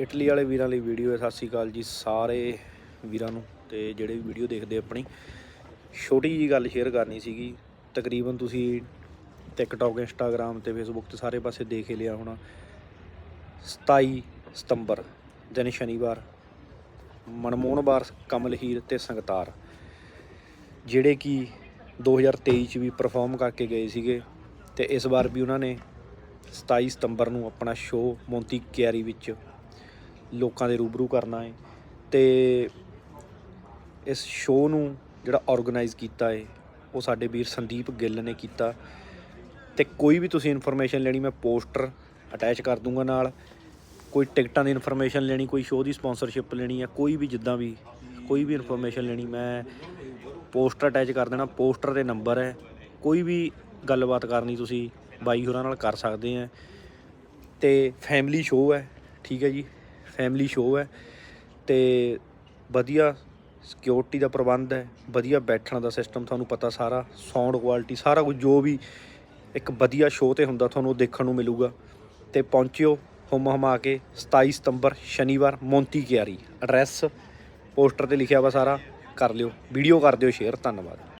Italy ਵਾਲੇ ਵੀਰਾਂ ਲਈ ਵੀਡੀਓ ਹੈ। ਸਤਿ ਸ਼੍ਰੀ ਅਕਾਲ ਜੀ ਸਾਰੇ ਵੀਰਾਂ ਨੂੰ ਤੇ ਜਿਹੜੇ ਵੀ ਵੀਡੀਓ ਦੇਖਦੇ ਆਪਣੀ। ਛੋਟੀ ਜੀ ਗੱਲ ਸ਼ੇਅਰ ਕਰਨੀ ਸੀਗੀ। ਤਕਰੀਬਨ ਤੁਸੀਂ ਟਿਕਟੌਕ ਇੰਸਟਾਗ੍ਰam ਤੇ ਫੇਸਬੁੱਕ ਤੇ ਸਾਰੇ ਪਾਸੇ ਦੇਖ ਹੀ ਲਿਆ ਹੋਣਾ। 27 ਸਤੰਬਰ ਦਿਨ ਸ਼ਨੀਵਾਰ, ਮਨਮੋਹਨ ਮਨਮੋਹਨਵਾਰ ਕਮਲਹੀਰ ਤੇ ਸੰਗਤਾਰ। ਜਿਹੜੇ ਕਿ 2023 ਚ ਵੀ ਪਰਫਾਰਮ ਕਰਕੇ ਗਏ ਸੀਗੇ ਤੇ ਇਸ ਵਾਰ ਵੀ ਉਹਨਾਂ ਨੇ 27 ਸਤੰਬਰ ਨੂੰ ਆਪਣਾ ਸ਼ੋਅ ਮੋਂਤੀ ਕੈਰੀ ਵਿੱਚ ਲੋਕਾਂ ਦੇ ਰੂਬਰੂ ਕਰਨਾ ਹੈ ਤੇ ਇਸ ਸ਼ੋਅ ਨੂੰ ਜਿਹੜਾ ਆਰਗੇਨਾਈਜ਼ ਕੀਤਾ ਹੈ ਉਹ ਸਾਡੇ ਵੀਰ ਸੰਦੀਪ ਗਿੱਲ ਨੇ ਕੀਤਾ ਤੇ ਕੋਈ ਵੀ ਤੁਸੀਂ ਇਨਫੋਰਮੇਸ਼ਨ ਲੈਣੀ, ਮੈਂ ਪੋਸਟਰ ਅਟੈਚ ਕਰ ਦੂੰਗਾ ਨਾਲ। ਕੋਈ ਟਿਕਟਾਂ ਦੀ ਇਨਫੋਰਮੇਸ਼ਨ ਲੈਣੀ, ਕੋਈ ਸ਼ੋਅ ਦੀ ਸਪਾਂਸਰਸ਼ਿਪ ਲੈਣੀ ਹੈ ਕੋਈ ਵੀ ਜਿੱਦਾਂ ਵੀ, ਕੋਈ ਵੀ ਇਨਫੋਰਮੇਸ਼ਨ ਲੈਣੀ, ਮੈਂ ਪੋਸਟਰ ਅਟੈਚ ਕਰ ਦੇਣਾ ਪੋਸਟਰ ਦੇ ਨੰਬਰ ਹੈ। ਕੋਈ ਵੀ ਗੱਲਬਾਤ ਕਰਨੀ ਤੁਸੀਂ ਬਾਈ ਹੋਰਾਂ ਨਾਲ ਕਰ ਸਕਦੇ ਆ। ਤੇ ਫੈਮਿਲੀ ਸ਼ੋਅ ਹੈ, ਠੀਕ ਹੈ ਜੀ। ਫੈਮਿਲੀ ਸ਼ੋਅ ਹੈ ਤੇ ਵਧੀਆ ਸਿਕਿਉਰਿਟੀ ਦਾ ਪ੍ਰਬੰਧ ਹੈ, ਵਧੀਆ ਬੈਠਣ ਦਾ ਸਿਸਟਮ ਤੁਹਾਨੂੰ ਪਤਾ ਸਾਰਾ ਸਾਊਂਡ ਕੁਆਲਿਟੀ ਸਾਰਾ ਕੁਝ ਜੋ ਵੀ ਇੱਕ ਵਧੀਆ ਸ਼ੋਅ ਤੇ ਹੁੰਦਾ ਤੁਹਾਨੂੰ ਦੇਖਣ ਨੂੰ ਮਿਲੂਗਾ। ਤੇ ਪਹੁੰਚਿਓ ਹੁਮ ਹਮਾ ਕੇ 27 ਸਤੰਬਰ ਸ਼ਨੀਵਾਰ ਮੋਂਤੀ ਕਿਆਰੀ। ਐਡਰੈਸ ਪੋਸਟਰ ਤੇ ਲਿਖਿਆ ਵਾ ਸਾਰਾ, ਕਰ ਲਿਓ। ਵੀਡੀਓ ਕਰ ਦਿਓ ਸ਼ੇਅਰ ਧੰਨਵਾਦ।